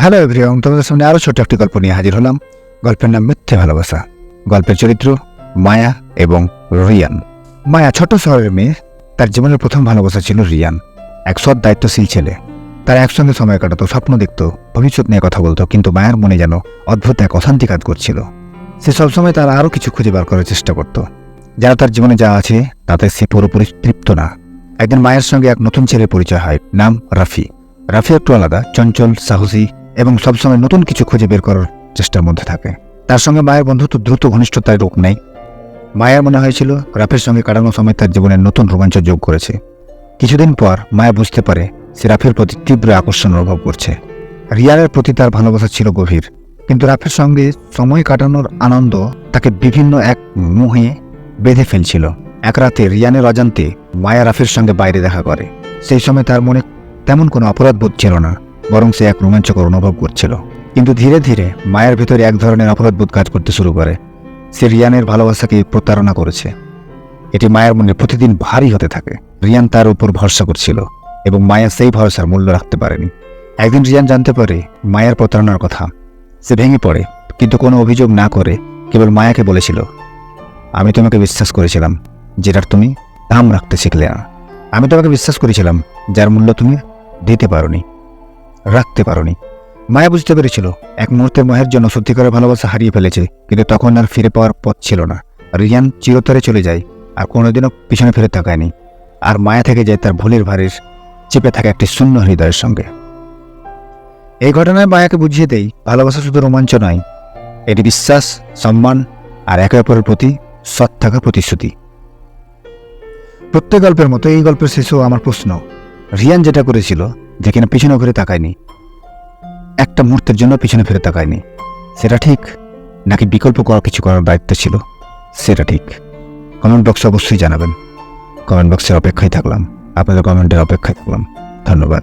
Hello everyone তোমাদের সামনে আরও ছোট্ট একটি গল্প নিয়ে হাজির হলাম। গল্পের নাম মিথ্যে ভালোবাসা। গল্পের চরিত্র মায়া এবং রিয়ান। মায়া ছোট শহরের মেয়ে, তার জীবনের প্রথম ভালোবাসা ছিল রিয়ান, এক সৎ দায়িত্বশীল ছেলে। তারা একসঙ্গে সময় কাটাতো, স্বপ্ন দেখতো, ভবিষ্যৎ নিয়ে কথা বলতো, কিন্তু মায়ের মনে যেন অদ্ভুত এক অশান্তি কাজ করছিল। সে সবসময় তার আরও কিছু খুঁজে বার করার চেষ্টা করত। যারা তার জীবনে যা আছে, তাতে সে পুরোপুরি তৃপ্ত না। একদিন মায়ের সঙ্গে এক নতুন ছেলের পরিচয় হয়, নাম রাফি। রাফি একটু আলাদা, চঞ্চল, সাহসী এবং সবসময় নতুন কিছু খুঁজে বের করার চেষ্টার মধ্যে থাকে। তার সঙ্গে মায়ের বন্ধুত্ব দ্রুত ঘনিষ্ঠতার রোগ নেই মায়ের মনে হয়েছিল, রাফের সঙ্গে কাটানো সময় তার জীবনের নতুন রোমাঞ্চ যোগ করেছে। কিছুদিন পর মায়া বুঝতে পারে সে রাফের প্রতি তীব্র আকর্ষণ অনুভব করছে। রিয়ানের প্রতি তার ভালোবাসা ছিল গভীর, কিন্তু রাফের সঙ্গে সময় কাটানোর আনন্দ তাকে বিভিন্ন এক মোহে বেঁধে ফেলছিল। এক রাতে রিয়ানের অজান্তে মায়া রাফের সঙ্গে বাইরে দেখা করে। সেই সময় তার মনে তেমন কোনো অপরাধ বোধ ছিল না। বরং সে এক রোমাঞ্চকর অনুভব করছিল। কিন্তু ধীরে ধীরে মায়ের ভেতরে এক ধরনের অপরাধবোধ কাজ করতে শুরু করে। সে রিয়ানের ভালোবাসাকে প্রতারণা করেছে। এটি মায়ের মনে প্রতিদিন ভারী হতে থাকে। রিয়ান তার উপর ভরসা করছিল এবং মায়া সেই ভরসার মূল্য রাখতে পারেনি। একদিন রিয়ান জানতে পারে মায়ের প্রতারণার কথা। সে ভেঙে পড়ে, কিন্তু কোনো অভিযোগ না করে কেবল মায়াকে বলেছিল, আমি তোমাকে বিশ্বাস করেছিলাম যেটার তুমি দাম রাখতে শিখলে না। আমি তোমাকে বিশ্বাস করেছিলাম যার মূল্য তুমি দিতে পারোনি। রাখতে পারোনি। মায়া বুঝতে পেরেছিল, এক মুহূর্তের মহের জন্য সত্যিকারের ভালোবাসা হারিয়ে ফেলেছে, কিন্তু তখন আর ফিরে পাওয়ার পথ ছিল না। রিয়ান চিরতরে চলে যায়, আর কোনোদিনও পিছনে ফিরে তাকায়নি, আর মায়া থেকে যায় তার ভুলের ভারের চেপে থাকা একটি শূন্য হৃদয়ের সঙ্গে। এই ঘটনায় মায়াকে বুঝিয়ে দেই, ভালোবাসা শুধু রোমাঞ্চ নয়, এটি বিশ্বাস, সম্মান, আর একে অপরের প্রতি সৎ থাকার প্রতিশ্রুতি। প্রত্যেক গল্পের মতো এই গল্পের শেষেও আমার প্রশ্ন, রিয়ান যেটা করেছিল যে কিনা পিছনে ঘুরে তাকায়নি। একটা মুহূর্তের জন্য পিছনে ফিরে তাকায়নি। সেটা ঠিক? নাকি বিকল্প করা কিছু করার দায়িত্ব ছিল? সেটা ঠিক। কমেন্ট বক্সে অবশ্যই জানাবেন। কমেন্ট বক্সের অপেক্ষায় থাকলাম। আপনাদের কমেন্টের অপেক্ষায় থাকলাম। ধন্যবাদ।